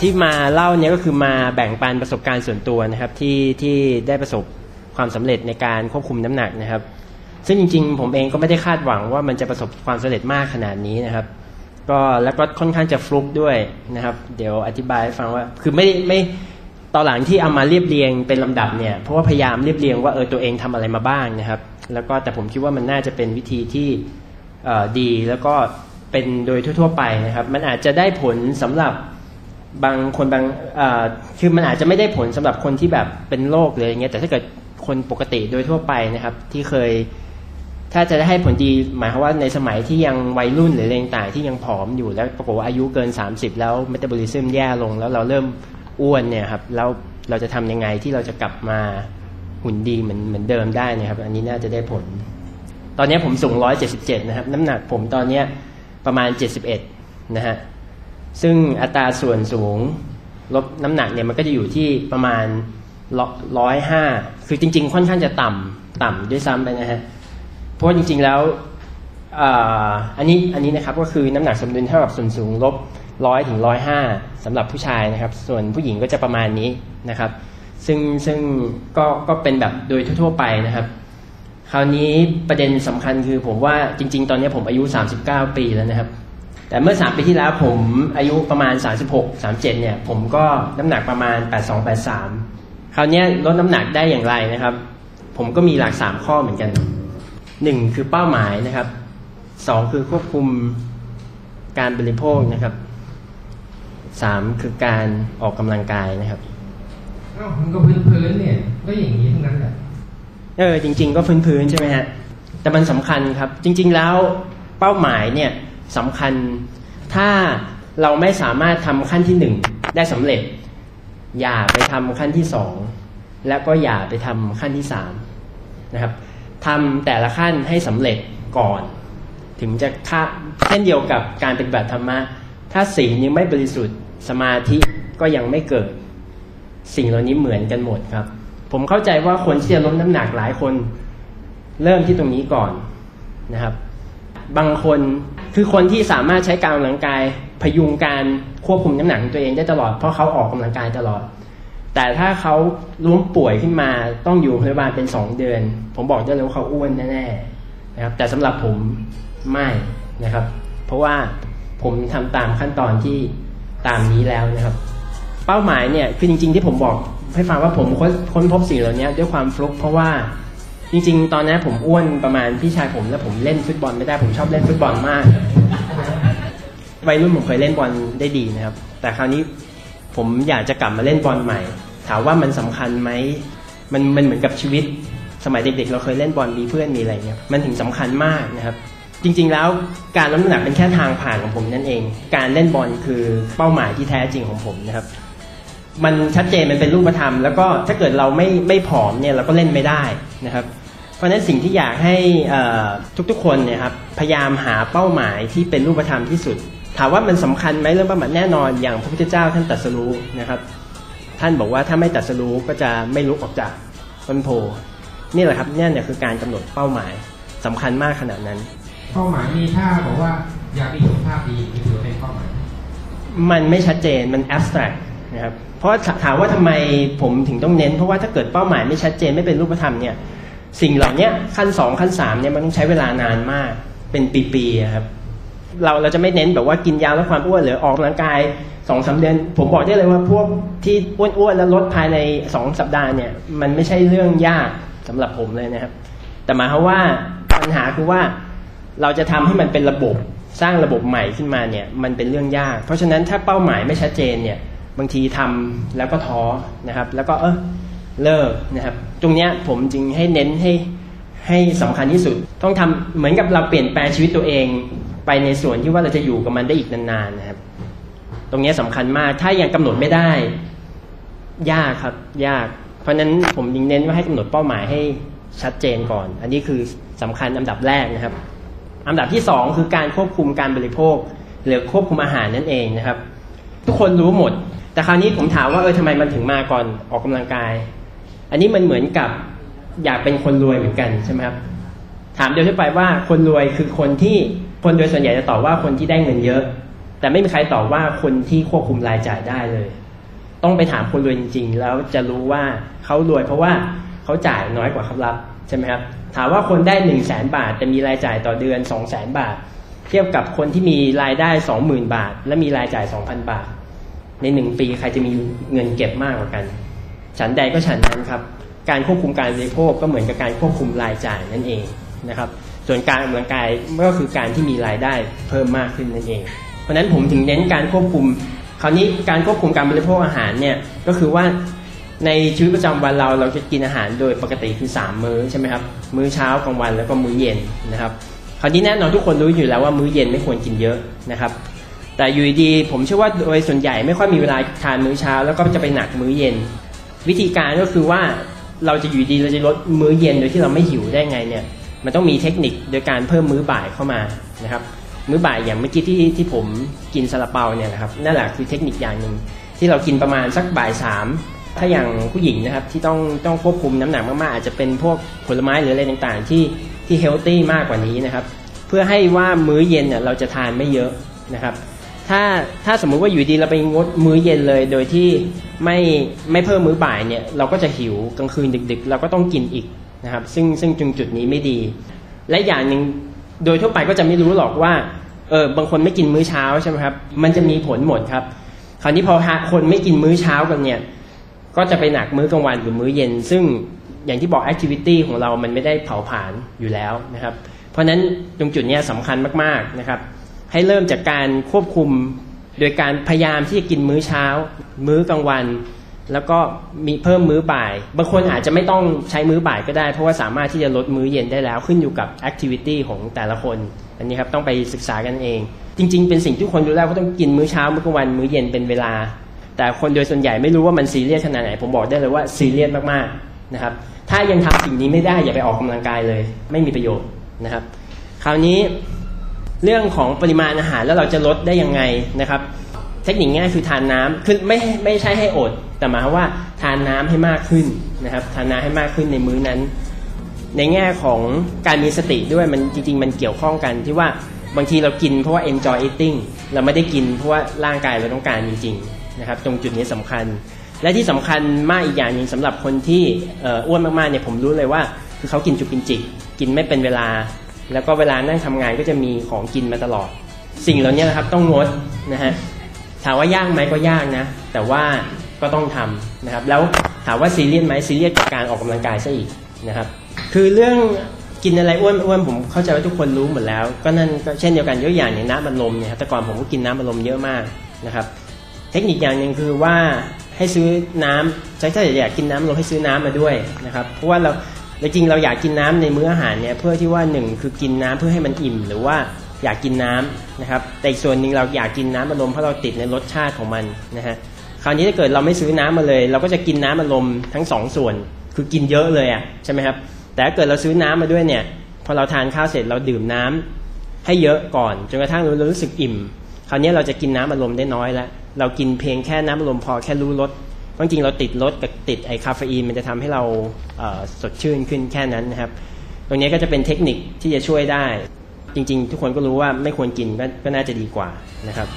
ที่มาเล่าเนี่ยก็คือมาแบ่งปันประสบการณ์ส่วนตัวนะครับที่ที่ได้ประสบความสำเร็จในการควบคุมน้ำหนักนะครับ ซึ่งจริง ๆ ผมเองก็ไม่ได้คาดหวังว่ามันจะประสบความสำเร็จมากขนาดนี้นะครับก็แล้วก็ค่อนข้างจะฟลุกด้วยนะครับ เดี๋ยวอธิบายให้ฟังว่าคือไม่ไม่ตอนหลังที่เอามาเรียบเรียงเป็นลำดับเนี่ยเพราะว่าพยายามเรียบเรียงว่าเออตัวเองทำอะไรมาบ้างนะครับ แล้วก็แต่ผมคิดว่ามันน่าจะเป็นวิธีที่ดีแล้วก็เป็นโดยทั่ว ๆ ไปนะครับ มันอาจจะได้ผลสำหรับ บางคนบางคือมันอาจจะไม่ได้ผลสำหรับคนที่แบบเป็นโรคหรืออะไรเงี้ยแต่ถ้าเกิดคนปกติโดยทั่วไปนะครับ ที่เคย ถ้าจะได้ให้ผลดีหมายความว่าในสมัยที่ยังวัยรุ่นหรืออะไรต่างที่ยังผอมอยู่แล้วปรากฏว่าอายุเกิน 30 แล้วเมตาบอลิซึมแย่ลง แล้วเราเริ่มอ้วนเนี่ยครับแล้วเราจะทำยังไงที่เราจะกลับมาหุ่นดีเหมือนเหมือนเดิมได้นะครับ อันนี้น่าจะได้ผล ตอนนี้ผมสูง 177 นะครับ น้ำหนักผมตอนเนี้ยประมาณ 71 นะฮะ ซึ่งอัตราส่วนสูงลบน้ำหนักเนี่ยมันก็จะอยู่ที่ประมาณร้อยห้าคือจริง ๆ ค่อนข้างจะต่ำต่ำด้วยซ้ำไปนะฮะ เพราะจริง ๆแล้วอันนี้อันนี้นะครับก็คือน้ำหนักสมดุลเท่ากับส่วนสูงลบร้อยถึงร้อยห้าสำหรับผู้ชายนะครับ ส่วนผู้หญิงก็จะประมาณนี้นะครับ ซึ่งซึ่งก็ก็เป็นแบบโดยทั่วๆไปนะครับ คราวนี้ประเด็นสำคัญคือผมว่าจริง ๆ ตอนนี้ผมอายุ 39 ปีแล้วนะครับ แต่เมื่อ 3 ปีที่แล้วผมอายุประมาณ 36 37 เนี่ย ผมก็น้ำหนักประมาณ 82 83 คราวนี้ลดน้ำหนักได้อย่างไรนะครับ ผมก็มีหลัก 3 ข้อเหมือนกัน 1 คือเป้าหมายนะครับ 2 คือควบคุมการบริโภคนะครับ 3 คือการออกกำลังกายนะครับเอ้ามันก็พื้นๆเนี่ยก็อย่างนี้ทั้งนั้นแหละเออจริง ๆ ก็พื้นๆใช่ไหมฮะแต่มันสำคัญครับ จริง ๆ แล้วเป้าหมายเนี่ย สำคัญ ถ้าเราไม่สามารถทำขั้นที่หนึ่งได้สำเร็จ อย่าไปทำขั้นที่สองแล้วก็อย่าไปทำขั้นที่สามนะครับทำแต่ละขั้นให้สำเร็จก่อน ถึงจะค่าเช่นเดียวกับการปฏิบัติธรรมะถ้าศีลยังไม่บริสุทธิ์สมาธิก็ยังไม่เกิด สิ่งเหล่านี้เหมือนกันหมดครับ ผมเข้าใจว่าคนที่จะลดน้ำหนักหลายคน เริ่มที่ตรงนี้ก่อนนะครับ บางคน คือคนที่สามารถใช้การออกกำลังกายพยุงการควบคุมน้ำหนักของตัวเองได้ตลอดเพราะเขาออกกำลังกายตลอด แต่ถ้าเขาล้มป่วยขึ้นมาต้องอยู่โรงพยาบาลเป็นสองเดือน ผมบอกได้เลยว่าเขาอ้วนแน่ๆนะครับ แต่สำหรับผมไม่นะครับ เพราะว่าผมทำตามขั้นตอนที่ตามนี้แล้วนะครับ เป้าหมายเนี่ยคือจริง ๆ ที่ผมบอกให้ฟังว่าผมค้นค้นพบสิ่งเหล่านี้ด้วยความฟลุกเพราะว่า จริง ๆ ตอนนั้นผมอ้วนประมาณพี่ชายผมแล้วผมเล่นฟุตบอลไม่ได้ผมชอบเล่นฟุตบอลมากวัยรุ่นผมเคยเล่นบอลได้ดีนะครับ แต่คราวนี้ผมอยากจะกลับมาเล่นบอลใหม่ ถามว่ามันสำคัญไหมมันมันเหมือนกับชีวิต สมัยเด็ก ๆ เราเคยเล่นบอลมีเพื่อนมีอะไรเงี้ยมันถึงสำคัญมากนะครับ จริง ๆ แล้วการลดน้ำหนักเป็นแค่ทางผ่านของผมนั่นเอง การเล่นบอลคือเป้าหมายที่แท้จริงของผมนะครับ มันชัดเจนมันเป็นรูปธรรม แล้วก็ถ้าเกิดเราไม่ไม่ผอมเนี่ยเราก็เล่นไม่ได้นะครับ ราะฉะนั้นสิ่งที่อยากให้ทุกๆคนเนี่ยครับพยายามหาเป้าหมายที่เป็นรูปธรรมที่สุด ถามว่ามันสำคัญไหมเรื่องเป้าหมายแน่นอนอย่างพระพุทธเจ้าท่านตรัสรู้นะครับ ท่านบอกว่าถ้าไม่ตรัสรู้ก็จะไม่ลุกออกจากต้นโพนี่แหละครับเนี่ยเนี่ยคือการกำหนดเป้าหมายสำคัญมากขนาดนั้น เป้าหมายมีถ้าบอกว่าอยากมีสุขภาพดีนี่ถือเป็นเป้าหมายมันไม่ชัดเจนมัน abstract นะครับเพราะถามว่าทำไมผมถึงต้องเน้น เพราะว่าถ้าเกิดเป้าหมายไม่ชัดเจนไม่เป็นรูปธรรมเนี่ย สิ่งเหล่านี้ขั้นสองขั้นสามเนี่ยมันต้องใช้เวลานานมากเป็นปีๆครับเราเราจะไม่เน้นแบบว่ากินยาลดความอ้วนหรือออกกำลังกายสองสาเดือนผมบอกได้เลยว่าพวกที่อ้วนๆแล้วลดภายในสองสัปดาห์เนี่ยมันไม่ใช่เรื่องยากสำหรับผมเลยนะครับ แต่หมายความว่าปัญหาคือว่าเราจะทำให้มันเป็นระบบสร้างระบบใหม่ขึ้นมาเนี่ยมันเป็นเรื่องยาก เพราะฉะนั้นถ้าเป้าหมายไม่ชัดเจนเนี่ยบางทีทำแล้วก็ท้อนะครับ แล้วก็เออ เลิกนะครับ ตรงเนี้ยผมจึงให้เน้นให้ให้สำคัญที่สุด ต้องทำเหมือนกับเราเปลี่ยนแปลงชีวิตตัวเอง ไปในส่วนที่ว่าเราจะอยู่กับมันได้อีกนานๆนะครับ ตรงนี้ยสำคัญมาก ถ้ายังกำหนดไม่ได้ ยากครับ ยาก เพราะฉะนั้นผมยิงเน้นว่าให้กำหนดเป้าหมายให้ชัดเจนก่อน อันนี้คือสำคัญอันดับแรกนะครับ อันดับที่สองคือการควบคุมการบริโภค หรือควบคุมอาหารนั่นเองนะครับ ทุกคนรู้หมด แต่คราวนี้ผมถามว่าเออทำไมมันถึงมาก่อนออกกำลังกาย อันนี้มันเหมือนกับอยากเป็นคนรวยเหมือนกันใช่ไหมครับ ถามโดยทั่วไปว่าคนรวยคือคนที่คนโดยส่วนใหญ่จะตอบว่าคนที่ได้เงินเยอะแแต่ไม่มีใครตอบว่าคนที่ควบคุมรายจ่ายได้เลย ต้องไปถามคนรวยจริง ๆ แล้วจะรู้ว่าเขารวยเพราะว่าเขาจ่ายน้อยกว่าเขารับใช่ไหมครับ ถามว่าคนได้หนึ่งแสนบาท แต่มีรายจ่ายต่อเดือนสองแสนบาท เทียบกับคนที่มีรายได้สองหมื่นบาท และมีรายจ่ายสองพันบาท ในหนึ่งปีใครจะมีเงินเก็บมากกว่ากัน ฉันใดก็ฉันนั้นครับ การควบคุมการบริโภคก็เหมือนกับการควบคุมรายจ่ายนั่นเองนะครับ ส่วนการออกกำลังกายก็คือการที่มีรายได้เพิ่มมากขึ้นนั่นเอง เพราะฉะนั้นผมถึงเน้นการควบคุม คราวนี้การควบคุมการบริโภคอาหารเนี่ยก็คือว่าในชีวิตประจำวันเราเราจะกินอาหารโดยปกติคือ 3 มื้อใช่ไหมครับมื้อเช้ากลางวันแล้วก็มื้อเย็นนะครับ คราวนี้แน่นอนทุกคนรู้อยู่แล้วว่ามื้อเย็นไม่ควรกินเยอะนะครับ แต่อยู่ดีผมเชื่อว่าโดยส่วนใหญ่ไม่ค่อยมีเวลาทานมื้อเช้า แล้วก็จะไปหนักมื้อเย็น วิธีการก็คือว่าเราจะอยู่ดีเราจะลดมื้อเย็นโดยที่เราไม่หิวได้ไงเนี่ย มันต้องมีเทคนิคโดยการเพิ่มมื้อบ่ายเข้ามานะครับ มื้อบ่ายอย่างเมื่อกี้ที่ที่ผมกินซาลาเปาเนี่ยนะครับนั่นแหละคือเทคนิคอย่างหนึ่งที่เรากินประมาณสักบ่ายสามถ้าอย่างผู้หญิงนะครับที่ต้องต้องควบคุมน้ำหนักมากๆอาจจะเป็นพวกผลไม้หรืออะไรต่างๆ ที่ที่เฮลตี้มากกว่านี้นะครับ เพื่อให้ว่ามื้อเย็นเนี่ยเราจะทานไม่เยอะนะครับ ถ้าถ้าสมมุติว่าอยู่ดีเราไปงดมื้อเย็นเลย โดยที่ไม่ไม่เพิ่มมื้อบ่ายเนี่ยเราก็จะหิวกลางคืนดึก ๆ เราก็ต้องกินอีกนะครับ ซึ่งซึ่งจุงจุดนี้ไม่ดี และอย่างหนึ่งโดยทั่วไปก็จะไม่รู้หรอกว่าเออบางคนไม่กินมื้อเช้าใช่ไหมครับมันจะมีผลหมดครับ คราวนี้พอคนไม่กินมื้อเช้ากันเนี่ยก็จะไปหนักมื้อกลางวันหรือมื้อเย็น ซึ่งอย่างที่บอกแอคทิวิตี้ของเรามันไม่ได้เผาผลาญอยู่แล้วนะครับ เพราะฉะนั้นตรงจุดนี้สำคัญมากๆนะครับ ให้เริ่มจากการควบคุมโดยการพยายามที่จะกินมื้อเช้า มื้อกลางวัน แล้วก็มีเพิ่มมื้อบ่าย บางคนอาจจะไม่ต้องใช้มื้อบ่ายก็ได้ เพราะว่าสามารถที่จะลดมื้อเย็นได้แล้ว ขึ้นอยู่กับแอคทิวิตี้ของแต่ละคน อันนี้ครับต้องไปศึกษากันเอง จริง ๆ เป็นสิ่งที่คนรู้แล้วว่าต้องกินมื้อเช้ามื้อกลางวันมื้อเย็นเป็นเวลา แต่คนโดยส่วนใหญ่ไม่รู้ว่ามันซีเรียสขนาดไหนผมบอกได้เลยว่าซีเรียสมากๆนะครับถ้ายังทำสิ่งนี้ไม่ได้อย่าไปออกกำลังกายเลย ไม่มีประโยชน์นะครับ คราวนี้ เรื่องของปริมาณอาหารแล้วเราจะลดได้ยังไงนะครับ เทคนิคง่ายคือทานน้ำคือไม่ไม่ใช่ให้อด แต่หมายว่าทานน้ำให้มากขึ้นนะครับ ทานน้ำให้มากขึ้นในมื้อนั้น ในแง่ของการมีสติด้วยมันจริง ๆ มันเกี่ยวข้องกันที่ว่าบางทีเรากินเพราะว่า enjoy eating เราไม่ได้กินเพราะว่าร่างกายเราต้องการจริงๆนะครับ ตรงจุดนี้สำคัญ และที่สำคัญมากอีกอย่างหนึ่งสำหรับคนที่อ้วนมากๆเนี่ยผมรู้เลยว่า คือเขากินจุกินจิก กินไม่เป็นเวลา แล้วก็เวลานั่งทำงานก็จะมีของกินมาตลอด สิ่งเหล่านี้นะครับต้องงดนะฮะถามว่ายากไหมก็ยากนะ แต่ว่าก็ต้องทำนะครับ แล้วถามว่าซีเรียสไหมซีเรียสกับการออกกำลังกายซะอีกนะครับ คือเรื่องกินอะไรอ้วนอ้วนผมเข้าใจว่าทุกคนรู้หมดแล้ว ก็นั่นก็เช่นเดียวกันยกอย่างอย่างน้ำมันลมเนี่ยครับแต่ก่อนผมก็กินน้ำมันลมเยอะมากนะครับ เทคนิคอย่างหนึ่งคือว่าให้ซื้อน้ำใช้ถ้าอยากกินน้ำลมให้ซื้อน้ำมาด้วยนะครับ เพราะว่าเรา จริงเราอยากกินน้ำในมื้ออาหารเนี่ยเพื่อที่ว่าหนึ่งคือกินน้ำเพื่อให้มันอิ่ม หรือว่าอยากกินน้ำนะครับ แต่ส่วนหนึ่งเราอยากกินน้ำอารมณ์เพราะเราติดในรสชาติของมันนะฮะคราวนี้ถ้าเกิดเราไม่ซื้อน้ำมาเลย เราก็จะกินน้ำอารมณ์ทั้งสองส่วน คือกินเยอะเลยอะใช่ไหมครับแต่ถ้าเกิดเราซื้อน้ำมาด้วยเนี่ยพอเราทานข้าวเสร็จเราดื่มน้ำให้เยอะก่อนจนกระทั่งเรารู้สึกอิ่ม คราวนี้เราจะกินน้ำอารมณ์ได้น้อยแล้วเรากินเพียงแค่น้ำอารมณ์พอแค่รู้รส จริงเราติดรสกับติดไอคาเฟอีนมันจะทำให้เราเสดชื่นขึ้นแค่นั้นนะครับ ตรงนี้ก็จะเป็นเทคนิคที่จะช่วยได้ จริง ๆ ทุกคนก็รู้ว่าไม่ควรกินก็น่าจะดีกว่านะครับ